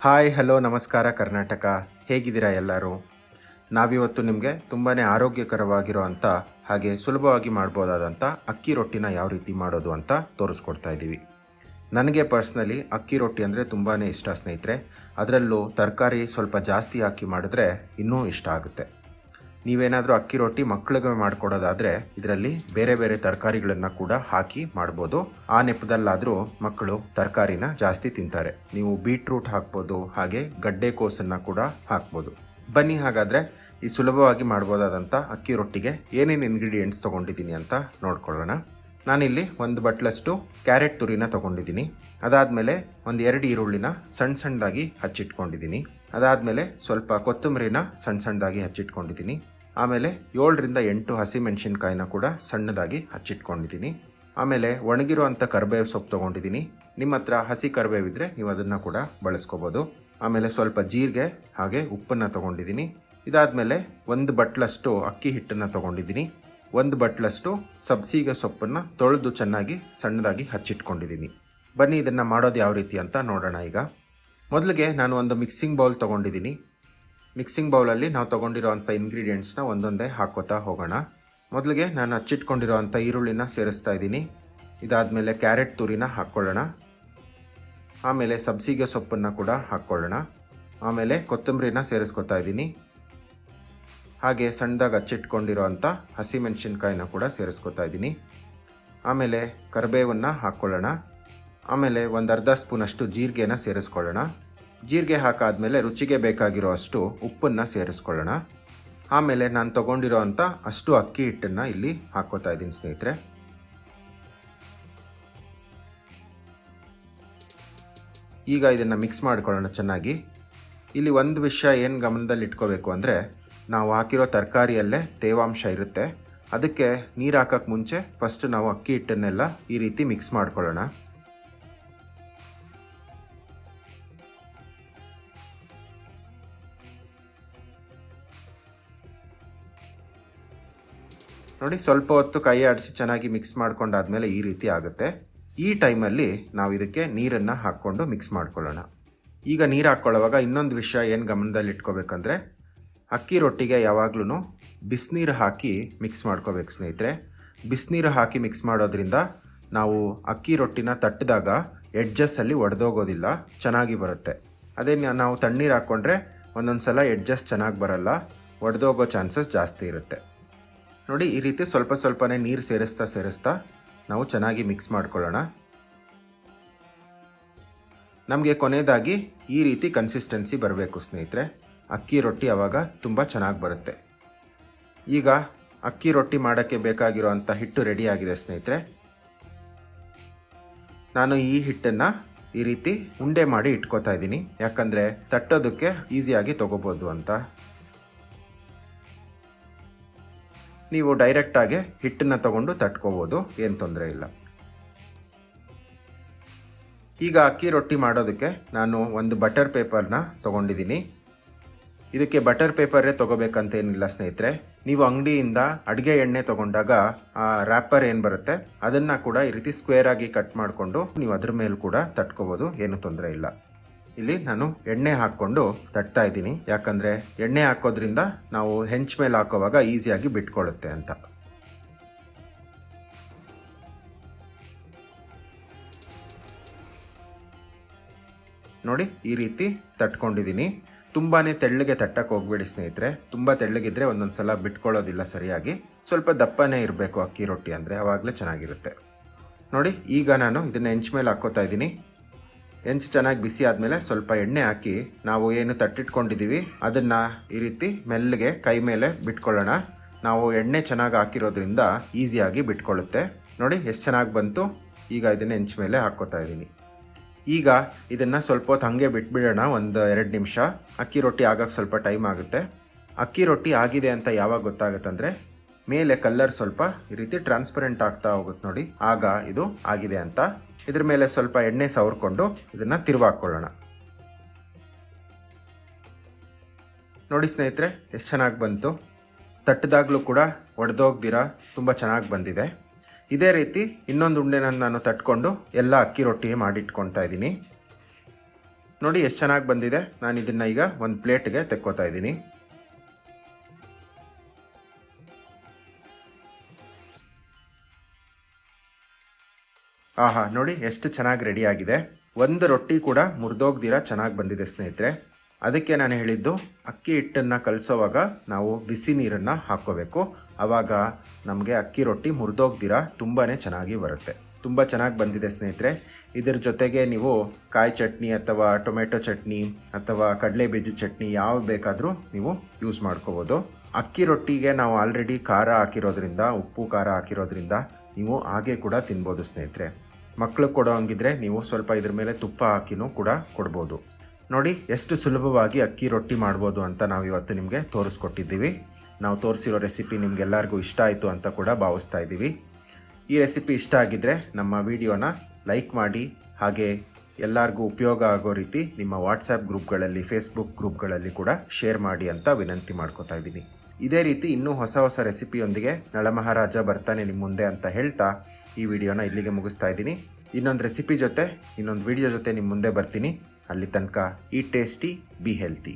Hi, hello, ನಮಸ್ಕಾರ, ಕರ್ನಾಟಕ. ಹೇಗಿದ್ದೀರಾ ಎಲ್ಲರೂ? ನಾವಿವತ್ತು ನಿಮಗೆ ತುಂಬಾ ಆರೋಗ್ಯಕರವಾಗಿರೋ ಅಂಥ ಹಾಗೆ ಸುಲಭವಾಗಿ ಮಾಡ್ಬೋದಾದಂಥ ಅಕ್ಕಿ ರೊಟ್ಟಿನ ಯಾವ ರೀತಿ ಮಾಡೋದು ಅಂತ ತೋರಿಸ್ಕೊಡ್ತಾ ಇದ್ದೀವಿ. ನನಗೆ ಪರ್ಸ್ನಲಿ ಅಕ್ಕಿ ರೊಟ್ಟಿ ಅಂದರೆ ತುಂಬಾ ಇಷ್ಟ ಸ್ನೇಹಿತರೆ. ಅದರಲ್ಲೂ ತರಕಾರಿ ಸ್ವಲ್ಪ ಜಾಸ್ತಿ ಹಾಕಿ ಮಾಡಿದ್ರೆ ಇನ್ನೂ ಇಷ್ಟ ಆಗುತ್ತೆ. ನೀವೇನಾದರೂ ಅಕ್ಕಿ ರೊಟ್ಟಿ ಮಕ್ಕಳಿಗೆ ಮಾಡಿಕೊಡೋದಾದರೆ ಇದರಲ್ಲಿ ಬೇರೆ ಬೇರೆ ತರಕಾರಿಗಳನ್ನು ಕೂಡ ಹಾಕಿ ಮಾಡ್ಬೋದು. ಆ ನೆಪದಲ್ಲಾದರೂ ಮಕ್ಕಳು ತರಕಾರಿನ ಜಾಸ್ತಿ ತಿಂತಾರೆ. ನೀವು ಬೀಟ್ರೂಟ್ ಹಾಕ್ಬೋದು, ಹಾಗೆ ಗಡ್ಡೆ ಕೋಸನ್ನು ಕೂಡ ಹಾಕ್ಬೋದು. ಬನ್ನಿ ಹಾಗಾದರೆ ಈ ಸುಲಭವಾಗಿ ಮಾಡ್ಬೋದಾದಂಥ ಅಕ್ಕಿ ರೊಟ್ಟಿಗೆ ಏನೇನು ಇಂಗ್ರೀಡಿಯೆಂಟ್ಸ್ ತೊಗೊಂಡಿದ್ದೀನಿ ಅಂತ ನೋಡ್ಕೊಳ್ಳೋಣ. ನಾನಿಲ್ಲಿ ಒಂದು ಬಟ್ಲಷ್ಟು ಕ್ಯಾರೆಟ್ ತುರಿನ ತೊಗೊಂಡಿದ್ದೀನಿ. ಅದಾದಮೇಲೆ ಒಂದು ಎರಡು ಈರುಳ್ಳಿನ ಸಣ್ಣ ಸಣ್ಣದಾಗಿ ಹಚ್ಚಿಟ್ಕೊಂಡಿದ್ದೀನಿ. ಅದಾದಮೇಲೆ ಸ್ವಲ್ಪ ಕೊತ್ತಂಬರಿನ ಸಣ್ಣ ಸಣ್ಣದಾಗಿ ಹಚ್ಚಿಟ್ಕೊಂಡಿದ್ದೀನಿ. ಆಮೇಲೆ ಏಳರಿಂದ ಎಂಟು ಹಸಿಮೆಣಸಿನ್ಕಾಯಿನ ಕೂಡ ಸಣ್ಣದಾಗಿ ಹಚ್ಚಿಟ್ಕೊಂಡಿದ್ದೀನಿ. ಆಮೇಲೆ ಒಣಗಿರುವಂಥ ಕರಿಬೇವು ಸೊಪ್ಪು ತೊಗೊಂಡಿದ್ದೀನಿ. ನಿಮ್ಮ ಹತ್ರ ಹಸಿ ಕರಿಬೇವಿದ್ರೆ ನೀವು ಅದನ್ನು ಕೂಡ ಬಳಸ್ಕೋಬೋದು. ಆಮೇಲೆ ಸ್ವಲ್ಪ ಜೀರಿಗೆ ಹಾಗೆ ಉಪ್ಪನ್ನು ತೊಗೊಂಡಿದ್ದೀನಿ. ಇದಾದಮೇಲೆ ಒಂದು ಬಟ್ಲಷ್ಟು ಅಕ್ಕಿ ಹಿಟ್ಟನ್ನು ತೊಗೊಂಡಿದ್ದೀನಿ. ಒಂದು ಬಟ್ಲಷ್ಟು ಸಬ್ಸಿಗೆ ಸೊಪ್ಪನ್ನು ತೊಳೆದು ಚೆನ್ನಾಗಿ ಸಣ್ಣದಾಗಿ ಹಚ್ಚಿಟ್ಕೊಂಡಿದ್ದೀನಿ. ಬನ್ನಿ ಇದನ್ನು ಮಾಡೋದು ಯಾವ ರೀತಿ ಅಂತ ನೋಡೋಣ ಈಗ. ಮೊದಲಿಗೆ ನಾನು ಒಂದು ಮಿಕ್ಸಿಂಗ್ ಬೌಲ್ ತೊಗೊಂಡಿದ್ದೀನಿ. ಮಿಕ್ಸಿಂಗ್ ಬೌಲಲ್ಲಿ ನಾವು ತೊಗೊಂಡಿರೋವಂಥ ಇಂಗ್ರೀಡಿಯೆಂಟ್ಸ್ನ ಒಂದೊಂದೇ ಹಾಕೋತಾ ಹೋಗೋಣ. ಮೊದಲಿಗೆ ನಾನು ಹಚ್ಚಿಟ್ಕೊಂಡಿರೋವಂಥ ಈರುಳ್ಳಿನ ಸೇರಿಸ್ತಾ ಇದ್ದೀನಿ. ಇದಾದಮೇಲೆ ಕ್ಯಾರೆಟ್ ತುರಿನ ಹಾಕ್ಕೊಳ್ಳೋಣ. ಆಮೇಲೆ ಸಬ್ಸಿಗೆ ಸೊಪ್ಪನ್ನು ಕೂಡ ಹಾಕ್ಕೊಳ್ಳೋಣ. ಆಮೇಲೆ ಕೊತ್ತಂಬರಿನ ಸೇರಿಸ್ಕೊತಾ ಇದ್ದೀನಿ. ಹಾಗೆ ಸಣ್ಣದಾಗಿ ಹಚ್ಚಿಟ್ಕೊಂಡಿರೋವಂಥ ಹಸಿಮೆಣಸಿನ್ಕಾಯಿನ ಕೂಡ ಸೇರಿಸ್ಕೊತಾ ಇದ್ದೀನಿ. ಆಮೇಲೆ ಕರಿಬೇವನ್ನು ಹಾಕ್ಕೊಳ್ಳೋಣ. ಆಮೇಲೆ ಒಂದು ಅರ್ಧ ಸ್ಪೂನಷ್ಟು ಜೀರಿಗೆನ ಸೇರಿಸ್ಕೊಳ್ಳೋಣ. ಜೀರಿಗೆ ಹಾಕಾದಮೇಲೆ ರುಚಿಗೆ ಬೇಕಾಗಿರೋ ಅಷ್ಟು ಉಪ್ಪನ್ನು ಸೇರಿಸ್ಕೊಳ್ಳೋಣ. ಆಮೇಲೆ ನಾನು ತೊಗೊಂಡಿರೋ ಅಂಥ ಅಷ್ಟು ಅಕ್ಕಿ ಹಿಟ್ಟನ್ನು ಇಲ್ಲಿ ಹಾಕ್ಕೋತಾ ಇದ್ದೀನಿ ಸ್ನೇಹಿತರೆ. ಈಗ ಇದನ್ನು ಮಿಕ್ಸ್ ಮಾಡ್ಕೊಳ್ಳೋಣ ಚೆನ್ನಾಗಿ. ಇಲ್ಲಿ ಒಂದು ವಿಷಯ ಏನು ಗಮನದಲ್ಲಿ ಇಟ್ಕೋಬೇಕು ಅಂದರೆ, ನಾವು ಹಾಕಿರೋ ತರಕಾರಿಯಲ್ಲೇ ತೇವಾಂಶ ಇರುತ್ತೆ. ಅದಕ್ಕೆ ನೀರು ಹಾಕೋಕ್ಕೆ ಮುಂಚೆ ಫಸ್ಟ್ ನಾವು ಅಕ್ಕಿ ಹಿಟ್ಟನ್ನೆಲ್ಲ ಈ ರೀತಿ ಮಿಕ್ಸ್ ಮಾಡ್ಕೊಳ್ಳೋಣ. ನೋಡಿ, ಸ್ವಲ್ಪ ಹೊತ್ತು ಕೈ ಆಡಿಸಿ ಚೆನ್ನಾಗಿ ಮಿಕ್ಸ್ ಮಾಡ್ಕೊಂಡಾದ್ಮೇಲೆ ಈ ರೀತಿ ಆಗುತ್ತೆ. ಈ ಟೈಮಲ್ಲಿ ನಾವು ಇದಕ್ಕೆ ನೀರನ್ನು ಹಾಕ್ಕೊಂಡು ಮಿಕ್ಸ್ ಮಾಡ್ಕೊಳ್ಳೋಣ. ಈಗ ನೀರು ಹಾಕ್ಕೊಳ್ಳೋವಾಗ ಇನ್ನೊಂದು ವಿಷಯ ಏನು ಗಮನದಲ್ಲಿ ಇಟ್ಕೋಬೇಕಂದ್ರೆ, ಅಕ್ಕಿ ರೊಟ್ಟಿಗೆ ಯಾವಾಗಲೂ ಬಿಸಿನೀರು ಹಾಕಿ ಮಿಕ್ಸ್ ಮಾಡ್ಕೋಬೇಕು ಸ್ನೇಹಿತರೆ. ಬಿಸಿನೀರು ಹಾಕಿ ಮಿಕ್ಸ್ ಮಾಡೋದ್ರಿಂದ ನಾವು ಅಕ್ಕಿ ರೊಟ್ಟಿನ ತಟ್ಟಿದಾಗ ಎಡ್ಜಸ್ಸಲ್ಲಿ ಒಡೆದೋಗೋದಿಲ್ಲ, ಚೆನ್ನಾಗಿ ಬರುತ್ತೆ. ಅದೇ ನಾವು ತಣ್ಣೀರು ಹಾಕ್ಕೊಂಡ್ರೆ ಒಂದೊಂದು ಸಲ ಎಡ್ಜಸ್ ಚೆನ್ನಾಗಿ ಬರಲ್ಲ, ಒಡೆದೋಗೋ ಚಾನ್ಸಸ್ ಜಾಸ್ತಿ ಇರುತ್ತೆ. ನೋಡಿ, ಈ ರೀತಿ ಸ್ವಲ್ಪ ಸ್ವಲ್ಪನೇ ನೀರು ಸೇರಿಸ್ತಾ ಸೇರಿಸ್ತಾ ನಾವು ಚೆನ್ನಾಗಿ ಮಿಕ್ಸ್ ಮಾಡ್ಕೊಳ್ಳೋಣ. ನಮಗೆ ಕೊನೆಯದಾಗಿ ಈ ರೀತಿ ಕನ್ಸಿಸ್ಟೆನ್ಸಿ ಬರಬೇಕು ಸ್ನೇಹಿತರೆ. ಅಕ್ಕಿ ರೊಟ್ಟಿ ಆವಾಗ ತುಂಬ ಚೆನ್ನಾಗಿ ಬರುತ್ತೆ. ಈಗ ಅಕ್ಕಿ ರೊಟ್ಟಿ ಮಾಡೋಕ್ಕೆ ಬೇಕಾಗಿರೋ ಅಂಥ ಹಿಟ್ಟು ರೆಡಿಯಾಗಿದೆ ಸ್ನೇಹಿತರೆ. ನಾನು ಈ ಹಿಟ್ಟನ್ನು ಈ ರೀತಿ ಉಂಡೆ ಮಾಡಿ ಇಟ್ಕೋತಾ ಇದ್ದೀನಿ. ಯಾಕಂದರೆ ತಟ್ಟೋದಕ್ಕೆ ಈಸಿಯಾಗಿ ತೊಗೋಬೋದು ಅಂತ. ನೀವು ಡೈರೆಕ್ಟಾಗಿ ಹಿಟ್ಟನ್ನು ತಗೊಂಡು ತಟ್ಕೋಬೋದು, ಏನು ತೊಂದರೆ ಇಲ್ಲ. ಈಗ ಅಕ್ಕಿ ರೊಟ್ಟಿ ಮಾಡೋದಕ್ಕೆ ನಾನು ಒಂದು ಬಟರ್ ಪೇಪರ್ನ ತೊಗೊಂಡಿದ್ದೀನಿ. ಇದಕ್ಕೆ ಬಟರ್ ಪೇಪರೇ ತೊಗೋಬೇಕಂತ ಏನಿಲ್ಲ ಸ್ನೇಹಿತರೆ. ನೀವು ಅಂಗಡಿಯಿಂದ ಅಡುಗೆ ಎಣ್ಣೆ ತೊಗೊಂಡಾಗ ಆ ರ್ಯಾಪರ್ ಏನು ಬರುತ್ತೆ, ಅದನ್ನು ಕೂಡ ಈ ರೀತಿ ಸ್ಕ್ವೇರ್ ಆಗಿ ಕಟ್ ಮಾಡಿಕೊಂಡು ನೀವು ಅದ್ರ ಮೇಲೆ ಕೂಡ ತಟ್ಕೋಬೋದು, ಏನು ತೊಂದರೆ ಇಲ್ಲ. ಇಲ್ಲಿ ನಾನು ಎಣ್ಣೆ ಹಾಕ್ಕೊಂಡು ತಟ್ತಾ ಇದ್ದೀನಿ. ಯಾಕಂದರೆ ಎಣ್ಣೆ ಹಾಕೋದ್ರಿಂದ ನಾವು ಹೆಂಚ್ ಮೇಲೆ ಹಾಕೋವಾಗ ಈಸಿಯಾಗಿ ಬಿಟ್ಕೊಳ್ಳುತ್ತೆ ಅಂತ. ನೋಡಿ, ಈ ರೀತಿ ತಟ್ಕೊಂಡಿದ್ದೀನಿ. ತುಂಬಾ ತೆಳ್ಳಗೆ ತಟ್ಟಕ್ಕೆ ಹೋಗ್ಬೇಡಿ ಸ್ನೇಹಿತರೆ. ತುಂಬ ತೆಳ್ಳಗಿದ್ರೆ ಒಂದೊಂದು ಸಲ ಬಿಟ್ಕೊಳ್ಳೋದಿಲ್ಲ ಸರಿಯಾಗಿ. ಸ್ವಲ್ಪ ದಪ್ಪನೇ ಇರಬೇಕು ಅಕ್ಕಿ ರೊಟ್ಟಿ ಅಂದರೆ ಆವಾಗಲೇ ಚೆನ್ನಾಗಿರುತ್ತೆ. ನೋಡಿ, ಈಗ ನಾನು ಇದನ್ನು ಹೆಂಚ್ ಮೇಲೆ ಹಾಕೋತಾ ಇದ್ದೀನಿ. ಹೆಂಚು ಚೆನ್ನಾಗಿ ಬಿಸಿ ಆದಮೇಲೆ ಸ್ವಲ್ಪ ಎಣ್ಣೆ ಹಾಕಿ ನಾವು ಏನು ತಟ್ಟಿಟ್ಕೊಂಡಿದ್ದೀವಿ ಅದನ್ನು ಈ ರೀತಿ ಮೆಲ್ಲಗೆ ಕೈ ಮೇಲೆ ಬಿಟ್ಕೊಳ್ಳೋಣ. ನಾವು ಎಣ್ಣೆ ಚೆನ್ನಾಗಿ ಹಾಕಿರೋದ್ರಿಂದ ಈಸಿಯಾಗಿ ಬಿಟ್ಕೊಳ್ಳುತ್ತೆ. ನೋಡಿ, ಎಷ್ಟು ಚೆನ್ನಾಗಿ ಬಂತು. ಈಗ ಇದನ್ನು ಹೆಂಚು ಮೇಲೆ ಹಾಕ್ಕೋತಾ ಇದ್ದೀನಿ ಈಗ ಇದನ್ನು ಸ್ವಲ್ಪ ಹೊತ್ತು ಹಾಗೆ ಬಿಟ್ಬಿಡೋಣ, ಒಂದು ಎರಡು ನಿಮಿಷ. ಅಕ್ಕಿ ರೊಟ್ಟಿ ಆಗಕ್ಕೆ ಸ್ವಲ್ಪ ಟೈಮ್ ಆಗುತ್ತೆ. ಅಕ್ಕಿ ರೊಟ್ಟಿ ಆಗಿದೆ ಅಂತ ಯಾವಾಗ ಗೊತ್ತಾಗುತ್ತೆ ಅಂದರೆ ಮೇಲೆ ಕಲ್ಲರ್ ಸ್ವಲ್ಪ ಈ ರೀತಿ ಟ್ರಾನ್ಸ್ಪರೆಂಟ್ ಆಗ್ತಾ ಹೋಗುತ್ತೆ ನೋಡಿ. ಆಗ ಇದು ಆಗಿದೆ ಅಂತ. ಇದ್ರ ಮೇಲೆ ಸ್ವಲ್ಪ ಎಣ್ಣೆ ಸವರ್ಕೊಂಡು ಇದನ್ನು ತಿರುವಾಕೊಳ್ಳೋಣ. ನೋಡಿ ಸ್ನೇಹಿತರೆ, ಎಷ್ಟು ಚೆನ್ನಾಗಿ ಬಂತು. ತಟ್ಟದಾಗಲೂ ಕೂಡ ಒಡೆದೋಗ್ದಿರಾ, ತುಂಬ ಚೆನ್ನಾಗಿ ಬಂದಿದೆ. ಇದೇ ರೀತಿ ಇನ್ನೊಂದು ಉಂಡೆನ ನಾನು ತಟ್ಕೊಂಡು ಎಲ್ಲ ಅಕ್ಕಿ ರೊಟ್ಟಿ ಮಾಡಿಟ್ಕೊತಾ ಇದ್ದೀನಿ. ನೋಡಿ ಎಷ್ಟು ಚೆನ್ನಾಗಿ ಬಂದಿದೆ. ನಾನು ಇದನ್ನು ಈಗ ಒಂದು ಪ್ಲೇಟ್ಗೆ ತೆಕ್ಕೋತಾ ಇದ್ದೀನಿ. ಆಹಾ, ನೋಡಿ, ಎಷ್ಟು ಚೆನ್ನಾಗಿ ರೆಡಿ ಆಗಿದೆ. ಒಂದು ರೊಟ್ಟಿ ಕೂಡ ಮುರಿದೋಗ್ದಿರ ಚೆನ್ನಾಗಿ ಬಂದಿದೆ ಸ್ನೇಹಿತರೆ. ಅದಕ್ಕೆ ನಾನು ಹೇಳಿದ್ದು, ಅಕ್ಕಿ ಹಿಟ್ಟನ್ನು ಕಲಸೋವಾಗ ನಾವು ಬಿಸಿ ನೀರನ್ನು ಹಾಕ್ಕೋಬೇಕು. ಆವಾಗ ನಮಗೆ ಅಕ್ಕಿ ರೊಟ್ಟಿ ಮುರಿದೋಗ್ದಿರ ತುಂಬಾ ಚೆನ್ನಾಗಿ ಬರುತ್ತೆ. ತುಂಬ ಚೆನ್ನಾಗಿ ಬಂದಿದೆ ಸ್ನೇಹಿತರೆ. ಇದರ ಜೊತೆಗೆ ನೀವು ಕಾಯಿ ಚಟ್ನಿ ಅಥವಾ ಟೊಮೆಟೊ ಚಟ್ನಿ ಅಥವಾ ಕಡಲೆ ಬೀಜದ ಚಟ್ನಿ ಯಾವ ಬೇಕಾದರೂ ನೀವು ಯೂಸ್ ಮಾಡ್ಕೋಬೋದು. ಅಕ್ಕಿ ರೊಟ್ಟಿಗೆ ನಾವು ಆಲ್ರೆಡಿ ಖಾರ ಹಾಕಿರೋದ್ರಿಂದ, ಉಪ್ಪು ಖಾರ ಹಾಕಿರೋದ್ರಿಂದ ನೀವು ಹಾಗೆ ಕೂಡ ತಿನ್ಬೋದು ಸ್ನೇಹಿತರೆ. ಮಕ್ಕಳು ಕೊಡೋ ಹಂಗಿದ್ರೆ ನೀವು ಸ್ವಲ್ಪ ಇದ್ರ ಮೇಲೆ ತುಪ್ಪ ಹಾಕಿನೂ ಕೂಡ ಕೊಡ್ಬೋದು. ನೋಡಿ, ಎಷ್ಟು ಸುಲಭವಾಗಿ ಅಕ್ಕಿ ರೊಟ್ಟಿ ಮಾಡ್ಬೋದು ಅಂತ ನಾವು ಇವತ್ತು ನಿಮಗೆ ತೋರಿಸ್ಕೊಟ್ಟಿದ್ದೀವಿ. ನಾವು ತೋರಿಸಿರೋ ರೆಸಿಪಿ ನಿಮ್ಗೆಲ್ಲರಿಗೂ ಇಷ್ಟ ಆಯಿತು ಅಂತ ಕೂಡ ಭಾವಿಸ್ತಾ ಇದ್ದೀವಿ. ಈ ರೆಸಿಪಿ ಇಷ್ಟ ಆಗಿದ್ದರೆ ನಮ್ಮ ವಿಡಿಯೋನ ಲೈಕ್ ಮಾಡಿ, ಹಾಗೆ ಎಲ್ಲರಿಗೂ ಉಪಯೋಗ ಆಗೋ ರೀತಿ ನಿಮ್ಮ ವಾಟ್ಸಪ್ ಗ್ರೂಪ್ಗಳಲ್ಲಿ, ಫೇಸ್ಬುಕ್ ಗ್ರೂಪ್ಗಳಲ್ಲಿ ಕೂಡ ಶೇರ್ ಮಾಡಿ ಅಂತ ವಿನಂತಿ ಮಾಡ್ಕೋತಾ ಇದ್ದೀನಿ. ಇದೇ ರೀತಿ ಇನ್ನೂ ಹೊಸ ಹೊಸ ರೆಸಿಪಿಯೊಂದಿಗೆ ನಳಮಹಾರಾಜ ಬರ್ತಾನೆ ನಿಮ್ಮ ಮುಂದೆ ಅಂತ ಹೇಳ್ತಾ ಈ ವಿಡಿಯೋನ ಇಲ್ಲಿಗೆ ಮುಗಿಸ್ತಾ ಇದ್ದೀನಿ. ಇನ್ನೊಂದು ರೆಸಿಪಿ ಜೊತೆ, ಇನ್ನೊಂದು ವಿಡಿಯೋ ಜೊತೆ ನಿಮ್ಮ ಮುಂದೆ ಬರ್ತೀನಿ. ಅಲ್ಲಿ ತನಕ ಈ ಟೇಸ್ಟಿ, ಬಿ ಹೆಲ್ತಿ.